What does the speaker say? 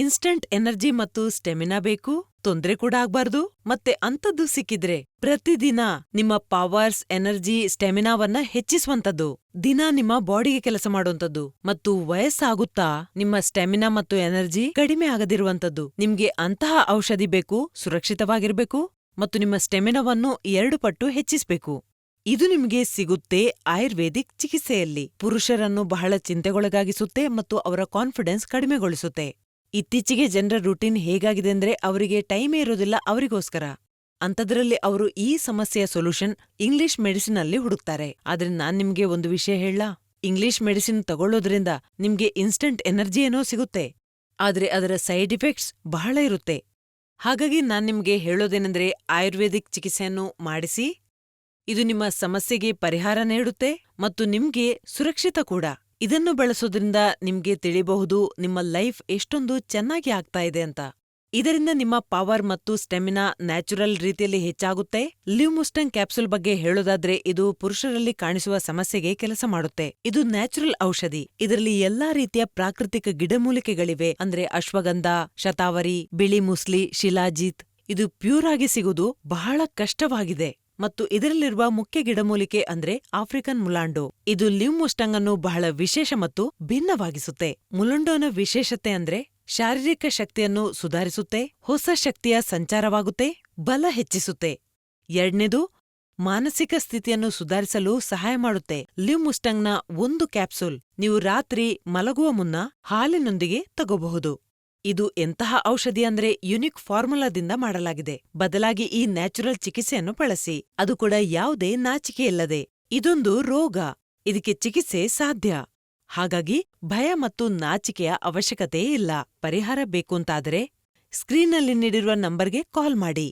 Instant energy ಮತ್ತು stamina ಬೇಕು. ತೊಂದ್ರೆ ಕೂಡ ಆಗ್ಬಾರ್ದು. ಮತ್ತೆ ಅಂಥದ್ದು ಸಿಕ್ಕಿದ್ರೆ ಪ್ರತಿದಿನ ನಿಮ್ಮ ಪವರ್ಸ್, ಎನರ್ಜಿ, ಸ್ಟೆಮಿನಾವನ್ನ ಹೆಚ್ಚಿಸುವಂಥದ್ದು. ದಿನ ನಿಮ್ಮ ಬಾಡಿಗೆ ಕೆಲಸ ಮಾಡುವಂಥದ್ದು. ಮತ್ತು ವಯಸ್ಸಾಗುತ್ತಾ ನಿಮ್ಮ ಸ್ಟೆಮಿನಾ ಮತ್ತು ಎನರ್ಜಿ ಕಡಿಮೆ ಆಗದಿರುವಂಥದ್ದು. ನಿಮ್ಗೆ ಅಂತಹ ಔಷಧಿ ಬೇಕು, ಸುರಕ್ಷಿತವಾಗಿರ್ಬೇಕು. ಮತ್ತು ನಿಮ್ಮ ಸ್ಟೆಮಿನಾವನ್ನು ಎರಡು ಪಟ್ಟು ಹೆಚ್ಚಿಸಬೇಕು. ಇದು ನಿಮಗೆ ಸಿಗುತ್ತೆ ಆಯುರ್ವೇದಿಕ್ ಚಿಕಿತ್ಸೆಯಲ್ಲಿ. ಪುರುಷರನ್ನು ಬಹಳ ಚಿಂತೆಗೊಳಗಾಗಿಸುತ್ತೆ ಮತ್ತು ಅವರ ಕಾನ್ಫಿಡೆನ್ಸ್ ಕಡಿಮೆಗೊಳಿಸುತ್ತೆ. ಇತ್ತೀಚೆಗೆ ಜನರ ರೂಟೀನ್ ಹೇಗಾಗಿದೆ ಅಂದ್ರೆ ಅವರಿಗೆ ಟೈಮೇ ಇರೋದಿಲ್ಲ ಅವರಿಗೋಸ್ಕರ. ಅಂಥದ್ರಲ್ಲಿ ಅವರು ಈ ಸಮಸ್ಯೆಯ ಸೊಲ್ಯೂಷನ್ ಇಂಗ್ಲಿಷ್ ಮೆಡಿಸಿನ್ ಅಲ್ಲಿ ಹುಡುಕ್ತಾರೆ. ಆದ್ರೆ ನಾನ್ ನಿಮ್ಗೆ ಒಂದು ವಿಷಯ ಹೇಳ ಇಂಗ್ಲಿಷ್ ಮೆಡಿಸಿನ್ ತಗೊಳ್ಳೋದ್ರಿಂದ ನಿಮ್ಗೆ ಇನ್ಸ್ಟಂಟ್ ಎನರ್ಜಿ ಏನೋ ಸಿಗುತ್ತೆ. ಆದ್ರೆ ಅದರ ಸೈಡ್ ಇಫೆಕ್ಟ್ಸ್ ಬಹಳ ಇರುತ್ತೆ. ಹಾಗಾಗಿ ನಾನ್ ನಿಮ್ಗೆ ಹೇಳೋದೇನೆಂದ್ರೆ ಆಯುರ್ವೇದಿಕ್ ಚಿಕಿತ್ಸೆಯನ್ನು ಮಾಡಿಸಿ, ಇದು ನಿಮ್ಮ ಸಮಸ್ಯೆಗೆ ಪರಿಹಾರ ನೀಡುತ್ತೆ ಮತ್ತು ನಿಮ್ಗೆ ಸುರಕ್ಷಿತ ಕೂಡ. ಇದನ್ನು ಬಳಸೋದ್ರಿಂದ ನಿಮ್ಗೆ ತಿಳಿಬಹುದು ನಿಮ್ಮ ಲೈಫ್ ಎಷ್ಟೊಂದು ಚೆನ್ನಾಗಿ ಆಗ್ತಾ ಇದೆ ಅಂತ. ಇದರಿಂದ ನಿಮ್ಮ ಪವರ್ ಮತ್ತು ಸ್ಟೆಮಿನಾ ನ್ಯಾಚುರಲ್ ರೀತಿಯಲ್ಲಿ ಹೆಚ್ಚಾಗುತ್ತೆ. ಲಿವ್ ಮುಸ್ಟಂಗ್ ಕ್ಯಾಪ್ಸುಲ್ ಬಗ್ಗೆ ಹೇಳೋದಾದ್ರೆ ಇದು ಪುರುಷರಲ್ಲಿ ಕಾಣಿಸುವ ಸಮಸ್ಯೆಗೆ ಕೆಲಸ ಮಾಡುತ್ತೆ. ಇದು ನ್ಯಾಚುರಲ್ ಔಷಧಿ. ಇದರಲ್ಲಿ ಎಲ್ಲಾ ರೀತಿಯ ಪ್ರಾಕೃತಿಕ ಗಿಡಮೂಲಿಕೆಗಳಿವೆ. ಅಂದ್ರೆ ಅಶ್ವಗಂಧ, ಶತಾವರಿ, ಬಿಳಿ ಮುಸ್ಲಿ, ಶಿಲಾಜಿತ್. ಇದು ಪ್ಯೂರ್ ಆಗಿ ಸಿಗುವುದು ಬಹಳ ಕಷ್ಟವಾಗಿದೆ. ಮತ್ತು ಇದರಲ್ಲಿರುವ ಮುಖ್ಯ ಗಿಡಮೂಲಿಕೆ ಅಂದ್ರೆ ಆಫ್ರಿಕನ್ ಮುಲಾಂಡೋ. ಇದು ಲಿವ್ ಮುಸ್ಟಂಗ್ ಅನ್ನು ಬಹಳ ವಿಶೇಷ ಮತ್ತು ಭಿನ್ನವಾಗಿಸುತ್ತೆ. ಮುಲಂಡೋನ ವಿಶೇಷತೆ ಅಂದ್ರೆ ಶಾರೀರಿಕ ಶಕ್ತಿಯನ್ನು ಸುಧಾರಿಸುತ್ತೆ, ಹೊಸ ಶಕ್ತಿಯ ಸಂಚಾರವಾಗುತ್ತೆ, ಬಲ ಹೆಚ್ಚಿಸುತ್ತೆ. ಎರಡನೇದು, ಮಾನಸಿಕ ಸ್ಥಿತಿಯನ್ನು ಸುಧಾರಿಸಲು ಸಹಾಯ ಮಾಡುತ್ತೆ. ಲಿವ್ ಮುಸ್ಟಂಗ್ನ ಒಂದು ಕ್ಯಾಪ್ಸೂಲ್ ನೀವು ರಾತ್ರಿ ಮಲಗುವ ಮುನ್ನ ಹಾಲಿನೊಂದಿಗೆ ತಗೋಬಹುದು. ಇದು ಎಂತಹ ಔಷಧಿ ಅಂದ್ರೆ ಯುನಿಕ್ ಫಾರ್ಮುಲಾದಿಂದ ಮಾಡಲಾಗಿದೆ. ಬದಲಾಗಿ ಈ ನ್ಯಾಚುರಲ್ ಚಿಕಿತ್ಸೆಯನ್ನು ಬಳಸಿ. ಅದು ಕೂಡ ಯಾವುದೇ ನಾಚಿಕೆಯಿಲ್ಲದೆ ಇದೊಂದು ರೋಗ. ಇದಕ್ಕೆ ಚಿಕಿತ್ಸೆ ಸಾಧ್ಯ. ಹಾಗಾಗಿ ಭಯ ಮತ್ತು ನಾಚಿಕೆಯ ಅವಶ್ಯಕತೆ ಇಲ್ಲ. ಪರಿಹಾರ ಬೇಕೂಂತಾದರೆ ಸ್ಕ್ರೀನ್ನಲ್ಲಿ ನೀಡಿರುವ ನಂಬರ್ಗೆ ಕಾಲ್ ಮಾಡಿ.